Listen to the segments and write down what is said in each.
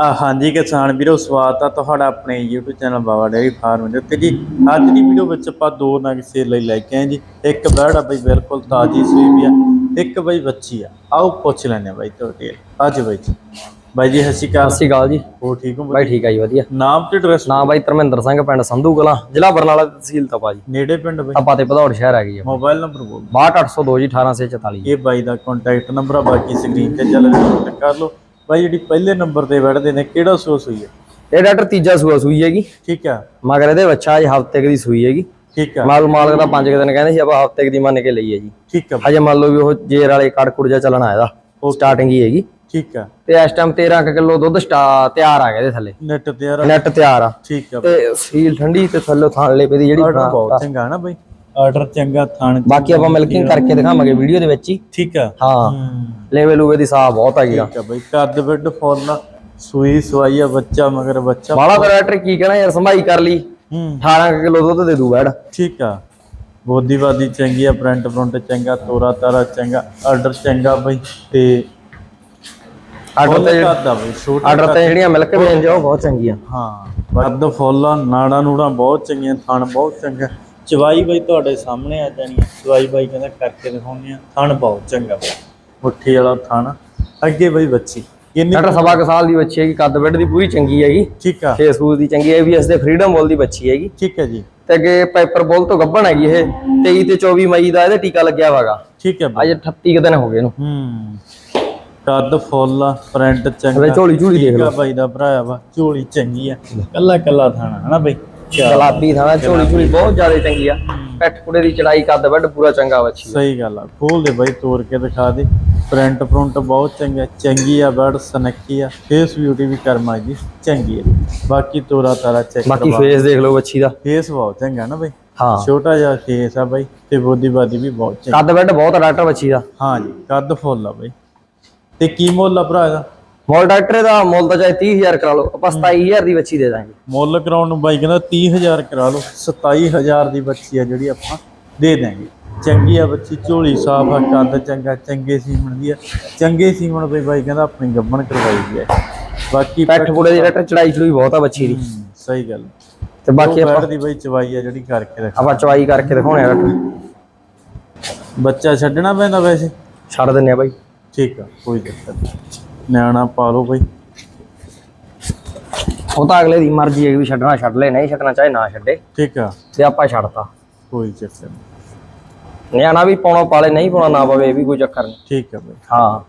ਹਾਂਜੀ ਕਿਸਾਨ ਵੀਰੋ ਸਵਾਗਤ ਆ ਤੁਹਾਡਾ ਆਪਣੇ YouTube channel Baba dairy farm ਦੇ ਉੱਤੇ ਜੀ। ਅੱਜ ਦੀ ਵੀਡੀਓ ਵਿੱਚ ਆਪਾਂ ਦੋ ਨਗ ਸੇਲ ਲਈ ਲੈ ਕੇ ਆਏ ਜੀ। ਇੱਕ ਬੈੜ ਆ ਬਈ ਬਿਲਕੁਲ ਤਾਜੀ ਸੂਈ ਵੀ ਆ ਇੱਕ ਬਈ ਬੱਚੀ ਆ। ਆਓ ਪੁੱਛ ਲੈਣੇ ਬਾਈ ਤੁਹਾਡੇ ਅੱਜ ਬਾਈ ਜੀ। ਬਾਈ ਜੀ ਸਤਿ ਸ਼੍ਰੀ ਅਕਾਲ। ਜੀ। ਹੋ ਠੀਕ ਹੋ ਬਾਈ? ਠੀਕ ਆ ਜੀ ਵਧੀਆ। ਨਾਮ ਤੇ ਐਡਰੈਸ ਨਾਮ ਬਾਈ ਧਰਮਿੰਦਰ ਸਿੰਘ ਪਿੰਡ ਸੰਧੂ ਕਲਾਂ ਜ਼ਿਲ੍ਹਾ ਬਰਨਾਲਾ ਤਹਿਸੀਲ ਤਪਾ ਜੀ। ਨੇੜੇ ਪਿੰਡ ਬਾਈ? ਤਪਾ ਤੇ ਭਦੌੜ ਸ਼ਹਿਰ ਆ ਮੋਬਾਈਲ ਨੰਬਰ ਬੋਲ। 62802 ਜੀ 1844 ਇਹ ਬਾਈ ਦਾ ਕੰਟੈਕਟ ਨੰਬਰ ਆ ਬਾਕੀ ਸਕਰੀਨ ਤੇ ਚੱਲ ਰਿਹਾ ਕਰ ਲਓ। ਬਾਈ ਜਿਹੜੀ ਪਹਿਲੇ ਨੰਬਰ ਤੇ ਬੈਠਦੇ ਨੇ ਕਿਹੜਾ ਸੋਸ ਹੋਈ ਹੈ? ਇਹ ਡਾਕਟਰ ਤੀਜਾ ਸੂਆ ਸੂਈ ਹੈਗੀ। ਠੀਕ ਆ। ਮਗਰ ਇਹਦੇ ਬੱਚਾ ਜੀ ਹਫ਼ਤੇ ਦੀ ਸੂਈ ਹੈਗੀ। ਠੀਕ ਆ। ਮਾਲ ਮਾਲਕ ਦਾ ਪੰਜ ਕੁ ਦਿਨ ਕਹਿੰਦੇ ਸੀ ਆਪਾਂ ਹਫ਼ਤੇ ਦੀ ਮੰਨ ਕੇ ਲਈ ਹੈ ਜੀ। ਠੀਕ ਆ। ਹਜੇ ਮੰਨ ਲਓ ਵੀ ਉਹ ਜੇਰ ਵਾਲੇ ਕੜਕੁੜ ਜਿਹਾ ਚੱਲਣਾ ਇਹਦਾ ਸਟਾਰਟਿੰਗ ਹੀ ਹੈਗੀ। ਠੀਕ ਆ। ਤੇ ਇਸ ਟਾਈਮ 13 ਕੁ ਕਿਲੋ ਦੁੱਧ ਤਿਆਰ ਆ ਗਿਆ ਇਹਦੇ ਥੱਲੇ। ਨੈਟ ਤੇ ਯਾਰ ਨੈਟ ਤਿਆਰ ਆ। ਠੀਕ ਆ। ਤੇ ਸੀਲ ਠੰਡੀ ਤੇ ਥੱਲੇ ਥਾਣ ਲੈ ਪਈ ਜਿਹੜੀ ਬਹੁਤ ਚੰਗਾ ਨਾ ਬਾਈ। ਆਰਡਰ ਚੰਗਾ ਥਾਣ। ਬਾਕੀ ਆਪਾਂ ਮਿਲਕਿੰਗ ਕਰਕੇ ਦਿਖਾਵਾਂਗੇ ਵੀਡੀਓ ਦੇ ਵਿੱਚ ਹੀ। ਠੀਕ ਆ। ਹਾਂ। ਲੈਵਲ ਉਵੇ ਦੀ ਸਾਹ ਬਹੁਤ ਹੈਗੀ ਆ। ਠੀਕ ਆ ਬਾਈ ਕੱਦ ਬੈੱਡ ਫੁੱਲ ਸੂਈ ਸਵਾਈ ਆ ਬੱਚਾ ਮਗਰ ਬੱਚਾ ਬਾਲਾ ਕਰੈਕਟਰ ਕੀ ਕਹਿਣਾ ਯਾਰ ਸੰਭਾਈ ਕਰ ਲਈ। ਹੂੰ। 18 ਕਿਲੋ ਦੁੱਧ ਦੇ ਦੂ ਬੈੜ ਠੀਕ ਆ। ਬੋਦੀਵਾਦੀ ਚੰਗੀ ਆ ਪ੍ਰਿੰਟ ਪ੍ਰਿੰਟ ਚੰਗਾ ਤੋਰਾ ਤਾਰਾ ਚੰਗਾ ਆਰਡਰ ਚੰਗਾ ਬਾਈ ਤੇ ਆਰਡਰ ਤੇ ਆਰਡਰ ਤੇ ਜਿਹੜੀਆਂ ਮਿਲਕ ਆ ਉਹ ਬਹੁਤ ਚੰਗੀਆਂ। ਹਾਂ ਕੱਦ ਫੁੱਲ ਨਾੜਾ ਨੂੜਾ ਬਹੁਤ ਚੰਗੀਆਂ ਥਣ ਬਹੁਤ ਚੰਗਾ। ਚਵਾਈ ਬਾਈ ਤੁਹਾਡੇ ਸਾਹਮਣੇ ਆ ਜਾਣੀ ਆ। ਚਵਾਈ ਬਾਈ ਕਹਿੰਦਾ ਕਰਕੇ ਦਿਖਾਉਂਦੇ ਆ। ਥਣ ਬਹੁਤ ਚੰਗਾ। ਬਾਈ ਮੁੱਠੀ ਵਾਲਾ ਥਣ। ਅੱਗੇ ਬਾਈ ਬੱਚੀ। ਕਿੰਨੀ ਡਾਕਟਰ ਸਵਾ ਕੁ ਸਾਲ ਦੀ ਬੱਚੀ ਹੈਗੀ ਕੱਦ ਬੈਡ ਦੀ ਪੂਰੀ ਚੰਗੀ ਹੈਗੀ। ਠੀਕ ਆ। ਫੇਸ ਫੂਸ ਦੀ ਚੰਗੀ ਹੈ ਵੀ ਇਸ ਦੇ ਫਰੀडम ਬੋਲ ਦੀ ਬੱਚੀ ਹੈਗੀ। ਠੀਕ ਹੈ ਜੀ। ਤੇ ਅੱਗੇ ਪੈਪਰ ਬੋਲ ਤੋਂ ਗੱਭਣ ਹੈਗੀ ਇਹ। 23 ਤੇ 24 ਮਈ ਦਾ ਇਹਦਾ ਟੀਕਾ ਲੱਗਿਆ ਹੋਗਾ। ਠੀਕ ਹੈ ਬਾਈ। ਅੱਜ 38 ਕੁ ਦਿਨ ਹੋ ਗਏ ਇਹਨੂੰ। ਹੂੰ। ਕੱਦ ਫੁੱਲ ਇਹਦੇ ਚੰਗਾ। ਝੋਲੀ ਝੂਲੀ ਦੇਖ ਲਓ। ਬਾਈ ਦਾ ਭਰਾ ਵਾ। ਝੋਲੀ ਚੰਗੀ ਆ। ਕੱਲਾ ਕੱਲਾ ਥਾਣਾ ਹਨਾ ਬਾਈ? ਗੁਲਾਬੀ ਥਾਣਾ ਝੋਲੀ ਝੂਲੀ ਬਹੁਤ ਜ਼ਿਆਦਾ ਚੰਗੀ ਆ। ਪੈਠ ਕੁੜੇ ਦੀ ਚੜਾਈ ਕੱਦ ਬੈਡ ਪੂਰਾ ਚੰਗਾ ਬੱਚੀ ਸਹੀ ਗੱਲ ਆ। ਖੋਲ ਦੇ ਬਾਈ ਤੋੜ ਕੇ ਦਿਖਾ ਦੇ। ਪ੍ਰਿੰਟ ਪ੍ਰਿੰਟ ਬਹੁਤ ਚੰਗਾ ਚੰਗੀ ਆ ਬਰਡ ਸਨੱਕੀ ਆ। ਫੇਸ ਬਿਊਟੀ ਵੀ ਕਰਮਾ ਜੀ ਚੰਗੀ ਆ। ਬਾਕੀ ਤੋਰਾ ਤਾਰਾ ਚੈੱਕ ਬਾਕੀ ਫੇਸ ਦੇਖ ਲਓ ਬੱਚੀ ਦਾ। ਫੇਸ ਬਹੁਤ ਚੰਗਾ ਨਾ ਬਾਈ। ਹਾਂ। ਛੋਟਾ ਜਿਹਾ ਫੇਸ ਆ ਬਾਈ ਤੇ ਬੋਦੀ ਬਾਦੀ ਵੀ ਬਹੁਤ ਚੰਗੀ। ਕੱਦ ਬੈਡ ਬਹੁਤ ਡਾਕਟਰ ਬੱਚੀ ਦਾ। ਹਾਂ ਜੀ ਕੱਦ ਫੁੱਲ ਆ ਬਾਈ। ਤੇ ਕੀ ਮੁੱਲ ਆ ਭਰਾ ਇਹਦਾ? ਮੋਲ ਡਾਕਟਰ ਦਾ ਮੁੱਲ ਤਾਂ ਚਾਹੇ 30000 ਕਰਾ ਲਓ ਆਪਾਂ 27000 ਦੀ ਬੱਚੀ ਦੇ ਦਾਂਗੇ। ਮੁੱਲ ਕਰਾਉਣ ਨੂੰ ਬਾਈ ਕਹਿੰਦਾ 30000 ਕਰਾ ਲਓ 27000 ਦੀ ਬੱਚੀ ਆ ਜਿਹੜੀ ਆਪਾਂ ਦੇ ਦਾਂਗੇ। ਚੰਗੀ ਆ ਬੱਚੀ ਝੋਲੀ ਸਾਫ਼ ਆ ਕੱਦ ਚੰਗਾ ਚੰਗੇ ਸੀਮਣ ਦੀ ਆ। ਚੰਗੇ ਸੀਮਣ ਬਈ ਬਾਈ ਕਹਿੰਦਾ ਆਪਣੀ ਗੱਬਣ ਕਰਵਾਈ ਦੀ ਆ। ਬਾਕੀ ਪੈਠ ਕੁੜੇ ਦੀ ਡਾਕਟਰ ਚੜਾਈ ਚੜੂਈ ਬਹੁਤ ਆ ਬੱਚੀ ਦੀ। ਸਹੀ ਗੱਲ। ਤੇ ਬਾਕੀ ਆਪਾਂ ਦੀ ਬਈ ਚਵਾਈ ਆ ਜਿਹੜੀ ਕਰਕੇ ਰੱਖ ਆਪਾਂ ਚਵਾਈ ਕਰਕੇ ਦਿਖਾਉਣੇ ਆ ਬੱਚਾ ਛੱਡਣਾ ਪੈਂਦਾ ਵੈਸੇ? ਛੱਡ ਦਿੰਨੇ ਆ ਬਾਈ। ਠੀਕ ਆ ਕੋਈ ਚੱਕਰ ਨਹੀਂ। ਨਿਆਣਾ ਪਾ ਲਓ ਬਈ। ਉਹ ਤਾਂ ਅਗਲੇ ਦੀ ਮਰਜ਼ੀ ਹੈ ਵੀ ਛੱਡਣਾ ਛੱਡ ਲੈ ਨਹੀਂ ਛੱਡਣਾ ਚਾਹੇ ਨਾ ਛੱਡੇ। ਠੀਕ ਆ। ਤੇ ਆਪਾਂ ਛੱਡਤਾ। ਕੋਈ ਚੱਕਰ ਨਹੀਂ। ਨਿਆਣਾ ਵੀ ਪਾਉਣਾ ਪਾਲੇ ਨਹੀਂ ਪਾਉਣਾ ਨਾ ਪਵੇ ਇਹ ਵੀ ਕੋਈ ਚੱਕਰ ਨਹੀਂ। ਠੀਕ ਆ ਬਈ। ਹਾਂ।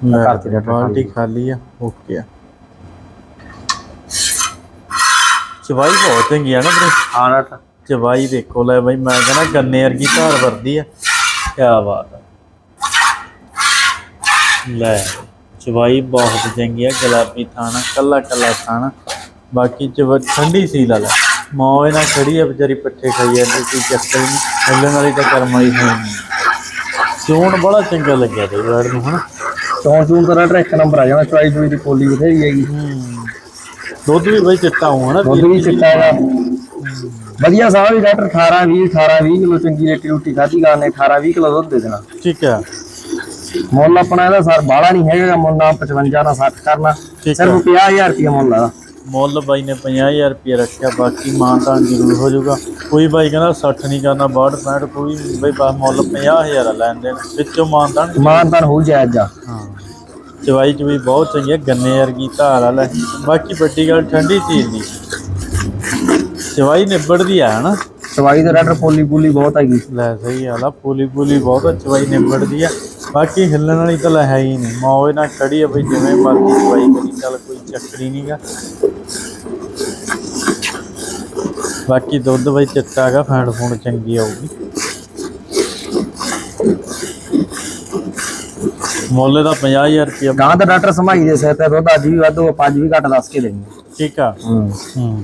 ਲੈ ਕਰਤੀ ਡਾਕਟਰ ਬਾਲਟੀ ਖਾਲੀ ਆ ਓਕੇ ਆ ਚਵਾਈ ਬਹੁਤ ਚੰਗੀ ਆ ਨਾ ਵੀਰੇ ਹਾਂ ਡਾਕਟਰ ਚਵਾਈ ਦੇਖੋ ਲੈ ਬਈ ਮੈਂ ਕਹਿੰਦਾ ਗੰਨੇ ਵਰਗੀ ਧਾਰ ਵਰਦੀ ਆ ਕੀ ਬਾਤ ਆ ਲੈ ਚਵਾਈ ਬਹੁਤ ਚੰਗੀ ਆ ਗੁਲਾਬੀ ਥਾਣਾ ਕੱਲਾ ਕੱਲਾ ਥਾਣਾ ਬਾਕੀ ਚਵ ਠੰਡੀ ਸੀ ਲਾ ਲੈ ਮੌਏ ਨਾਲ ਖੜੀ ਆ ਵਿਚਾਰੀ ਪੱਠੇ ਖਾਈ ਜਾਂਦੀ ਕੋਈ ਚੱਕਰ ਨਹੀਂ ਹੱਲਣ ਵਾਲੀ ਤਾਂ ਕਰਮਾਈ ਹੈ ਨਹੀਂ ਚੋਣ ਬੜਾ ਚੰਗਾ ਲੱਗਿਆ ਤੇ ਯਾਰ ਨੂੰ ਹਨਾ ਚੌਂ ਚੂਣ ਦਾ ਡਾਕਟਰ ਇੱਕ ਨੰਬਰ ਆ ਜਾਣਾ ਚਵਾਈ ਚੂਈ ਦੀ ਪੋਲੀ ਬਥੇਰੀ ਹੈਗੀ। ਹੂੰ ਦੁੱਧ ਵੀ ਬਈ ਚਿੱਟਾ ਹੋਣਾ ਨਾ ਦੁੱਧ ਵੀ ਚਿੱਟਾ ਹੈਗਾ ਵਧੀਆ ਸਾਹ ਵੀ ਡਾਕਟਰ 18 20 18 20 ਕਿਲੋ ਚੰਗੀ ਰੇਟੀ ਰੋਟੀ ਖਾਧੀ ਗਾਂ ਨੇ 18 20 ਕਿਲੋ ਦੁੱਧ ਦੇ ਦੇਣਾ। ਠੀਕ ਆ। ਮੁੱਲ ਆਪਣਾ ਇਹਦਾ ਸਰ ਬਾਹਲਾ ਨਹੀਂ ਹੈਗਾ ਮੁੱਲ ਨਾ 55 ਨਾ 60 ਕਰਨਾ। ਸਿਰਫ 50000 ਰੁਪਏ ਮੁੱਲ ਆ। ਮੁੱਲ ਬਾਈ ਨੇ 50000 ਰੁਪਏ ਰੱਖਿਆ ਬਾਕੀ ਮਾਨਤਾਨ ਜ਼ਰੂਰ ਹੋ ਜਾਊਗਾ। ਕੋਈ ਬਾਈ ਕਹਿੰਦਾ 60 ਨਹੀਂ ਕਰਨਾ 62 65 ਕੋਈ ਬਈ ਬਸ ਮੁੱਲ 50000 ਆ ਲੈਣ ਦੇਣ। ਵਿੱਚੋਂ ਮਾਨਤਾਨ ਮਾਨਦਾਨ ਹੋ ਜਾਇਜ਼ ਜਾ ਹਾਂ। ਚਵਾਈ ਚ ਵੀ ਬਹੁਤ ਚੰਗੀ ਹੈ ਗੰਨੇ ਵਰਗੀ ਧਾਰ ਵਾਲਾ। ਬਾਕੀ ਵੱਡੀ ਗੱਲ ਠੰਡੀ ਚੀਜ਼ ਦੀ ਚਵਾਈ ਨਿਬੜਦੀ ਆ ਹਨਾ? ਚਵਾਈ ਦੇ ਡਾਕਟਰ ਪੋਲੀ ਪੂਲੀ ਬਹੁਤ ਹੈਗੀ। ਲੈ ਸਹੀ ਆ ਪੂਲੀ ਪੂਲੀ ਬਹੁਤ ਆ, ਚਵਾਈ ਨਿਬੜਦੀ ਆ। ਬਾਕੀ ਹਿੱਲਣ ਵਾਲੀ ਤਾਂ ਲੈ ਹੈ ਹੀ ਨਹੀਂ। ਮੌਏ ਨਾਲ ਖੜੀ ਆ ਬਈ ਜਿਵੇਂ ਮਰਜ਼ੀ ਚਵਾਈ ਕਰੀ ਚੱਲ ਕੋਈ ਚੱਕਰ ਨਹੀਂਗਾ ਬਾਕੀ ਦੁੱਧ ਬਈ ਚਿੱਟਾ ਹੈਗਾ ਫੈਂਡ ਫੂਡ ਚੰਗੀ ਆਊਗੀ। ਮੁੱਲ ਦਾ 50000 ਰੁਪਏ ਗਾਂ ਦਾ ਡਾਕਟਰ ਸਮਾਈ ਦੇ ਸਿਰ ਤੇ ਦੁੱਧ ਅੱਜ ਵੀ ਵਾਧੂ ਆਪਾਂ ਅੱਜ ਵੀ ਘੱਟ ਦੱਸ ਕੇ ਦੇਣੀ। ਠੀਕ ਆ। ਹੂੰ। ਹੂੰ।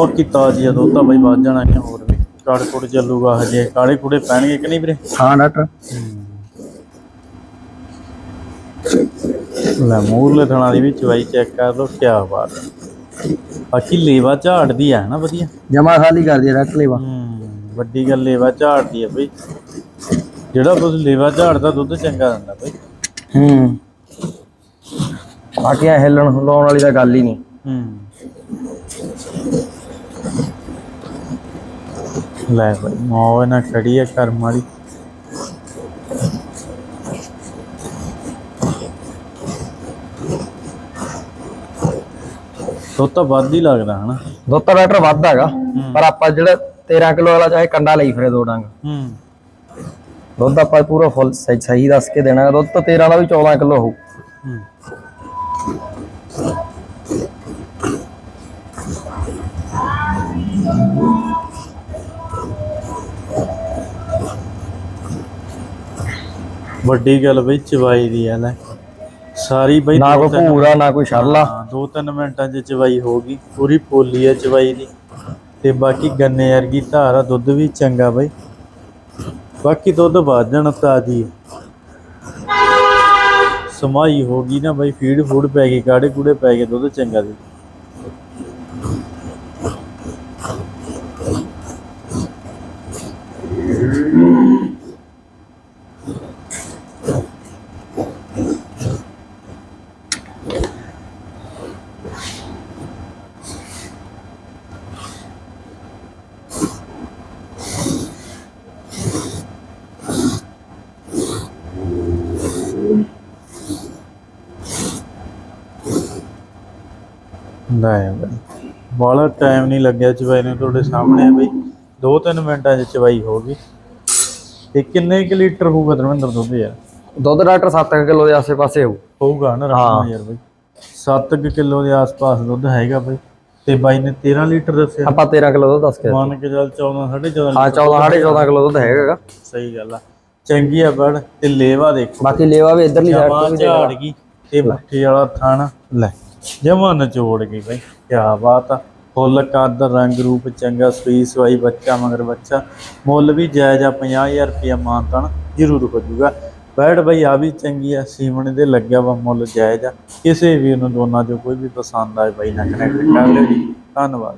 ਬਾਕੀ ਤਾਜ਼ੀ ਆ ਦੁੱਧ ਤਾਂ ਬਈ ਵੱਧ ਜਾਣਾ ਹੈ ਹੋਰ ਵੀ। ਕਾੜ ਕੁੜ ਚੱਲੂਗਾ ਹਜੇ ਕਾਲੇ ਕੁੜੇ ਪੈਣਗੇ ਕਿ ਨਹੀਂ ਵੀਰੇ? ਹਾਂ ਡਾਕਟਰ। ਲੈ ਮੂਰਲੇ ਥਣਾ ਦੀ ਵੀ ਚਵਾਈ ਚੈੱਕ ਕਰ ਲਓ ਕੀ ਬਾਤ ਹੈ। ਬਾਕੀ ਲੇਵਾ ਝਾੜਦੀ ਆ ਨਾ ਵਧੀਆ? ਜਮਾ ਖਾਲੀ ਕਰ ਦਿਆ ਡਾਕਟਰ ਲੇਵਾ। ਹੂੰ ਵੱਡੀ ਗੱਲ ਲੇਵਾ ਝਾੜਦੀ ਆ ਬਈ। ਜਿਹੜਾ ਕੁਝ ਲੇਵਾ ਝਾੜਦਾ ਦੁੱਧ ਚੰਗਾ ਦਿੰਦਾ ਬਈ। ਹੂੰ। ਬਾਕੀ ਹਿੱਲਣ ਹਿਲਾਉਣ ਵਾਲੀ ਤਾਂ ਗੱਲ ਹੀ ਨਹੀਂ। ਹੂੰ। ਲੈ ਬਈ ਮੋਹ ਨਾ ਖੜੀ ਆ ਕਰਮ ਵਾਲੀ। ਦੁੱਧ ਤਾਂ ਵੱਧ ਹੀ ਲੱਗਦਾ ਹਨਾ? ਦੁੱਧ ਤਾਂ ਡਾਕਟਰ ਵੱਧ ਹੈਗਾ ਪਰ ਆਪਾਂ ਜਿਹੜਾ 13 ਕਿਲੋ ਵਾਲਾ ਚਾਹੇ ਕੰਡਾ ਲਈ ਫਿਰੇ ਦੋ ਡੰਗ। ਹੂੰ। ਦੁੱਧ ਆਪਾਂ ਪੂਰਾ ਫੁੱਲ ਸਹੀ ਸਹੀ ਦੱਸ ਕੇ ਦੇਣਾ ਹੈ। ਦੁੱਧ ਤਾਂ 13 ਦਾ ਵੀ 14 ਕਿਲੋ ਹੋਊ। ਵੱਡੀ ਗੱਲ ਬਈ ਚਵਾਈ ਦੀ ਆ ਲੈ ਸਾਰੀ ਬਈ ਨਾ ਦੋ ਕੋਈ ਤਿੰਨ- ਭੂਰਾ ਨਾ ਕੋਈ ਛਰਲਾ ਹਾਂ ਦੋ ਤਿੰਨ ਮਿੰਟਾਂ 'ਚ ਚਵਾਈ ਹੋ ਗਈ। ਪੂਰੀ ਪੋਲੀ ਆ ਚਵਾਈ ਦੀ। ਤੇ ਬਾਕੀ ਗੰਨੇ ਵਰਗੀ ਧਾਰ ਆ ਦੁੱਧ ਵੀ ਚੰਗਾ ਬਈ। ਬਾਕੀ ਦੁੱਧ ਵੱਧ ਜਾਣਾ ਤਾਜੀ ਸਮਾਈ ਹੋ ਗਈ ਨਾ ਬਈ ਫੀਡ ਫੂਡ ਪੈ ਗਈ ਕਾੜੇ ਕੂੜੇ ਪੈ ਗਏ ਦੁੱਧ ਚੰਗਾ ਦੀ। ਲੈ ਬਈ ਬਾਲਾ ਟਾਈਮ ਨਹੀਂ ਲੱਗਿਆ ਚਵਾਈ ਨੂੰ ਤੁਹਾਡੇ ਸਾਹਮਣੇ ਆ ਬਈ ਦੋ ਤਿੰਨ ਮਿੰਟਾਂ 'ਚ ਚਵਾਈ ਹੋ ਗਈ ਤੇ ਕਿੰਨੇ ਕੁ ਲੀਟਰ ਹੋਊਗਾ ਧਰਮਿੰਦਰ ਦੁੱਧ ਯਾਰ? ਦੁੱਧ ਡਾਕਟਰ 7 ਕਿਲੋ ਦੇ ਆਸੇ-ਪਾਸੇ ਹੋਊ। ਹੋਊਗਾ ਨਾ ਰੱਖਣਾ ਯਾਰ ਬਈ। 7 ਕਿਲੋ ਦੇ ਆਸ-ਪਾਸ ਦੁੱਧ ਹੈਗਾ ਬਈ। ਤੇ ਬਾਈ ਨੇ 13 ਲੀਟਰ ਦੱਸਿਆ। ਆਪਾਂ 13 ਕਿਲੋ ਦੁੱਧ ਦੱਸ ਕੇ ਮੰਨ ਕੇ ਚੱਲ 14 14.5 ਹਾਂ 14 14.5 ਕਿਲੋ ਦੁੱਧ ਹੈਗਾ ਸਹੀ ਗੱਲ ਆ। ਚੰਗੀ ਆ ਬੜ। ਤੇ ਲੇਵਾ ਦੇਖੋ। ਬਾਕੀ ਲੇਵਾ ਵੀ ਇਧਰਲੀ ਸਾਈਡ ਤੋਂ ਵੀ ਝਾੜ ਗਈ। ਤੇ ਮੁੱਠੀ ਵਾਲਾ ਥਣ। ਲੈ। ਜਮਾ ਨਚੋੜ ਗਈ ਬਈ ਕੀ ਬਾਤ ਆ। ਫੁੱਲ, ਕੱਦ, ਰੰਗ, ਰੂਪ, ਚੰਗਾ ਸੂਈ ਸਵਾਈ, ਬੱਚਾ, ਮਗਰ ਬੱਚਾ। ਮੁੱਲ ਵੀ ਜਾਇਜ਼ ਆ 50000 ਰੁਪਇਆ ਮਾਨਤਨ ਜ਼ਰੂਰ ਹੋ ਜਾਊਗਾ। ਬੈਡ ਬਈ ਆ ਵੀ ਚੰਗੀ ਆ, ਸੀਮਣ ਦੇ ਲੱਗਿਆ ਵਾ ਮੁੱਲ ਜਾਇਜ਼ ਆ। ਕਿਸੇ ਵੀ ਨੂੰ ਦੋਨਾਂ ਚੋਂ ਕੋਈ ਵੀ ਪਸੰਦ ਆਏ ਬਈ, ਨਾ ਕਨੈਕਟ ਕਰ ਲਿਓ ਜੀ। ਧੰਨਵਾਦ।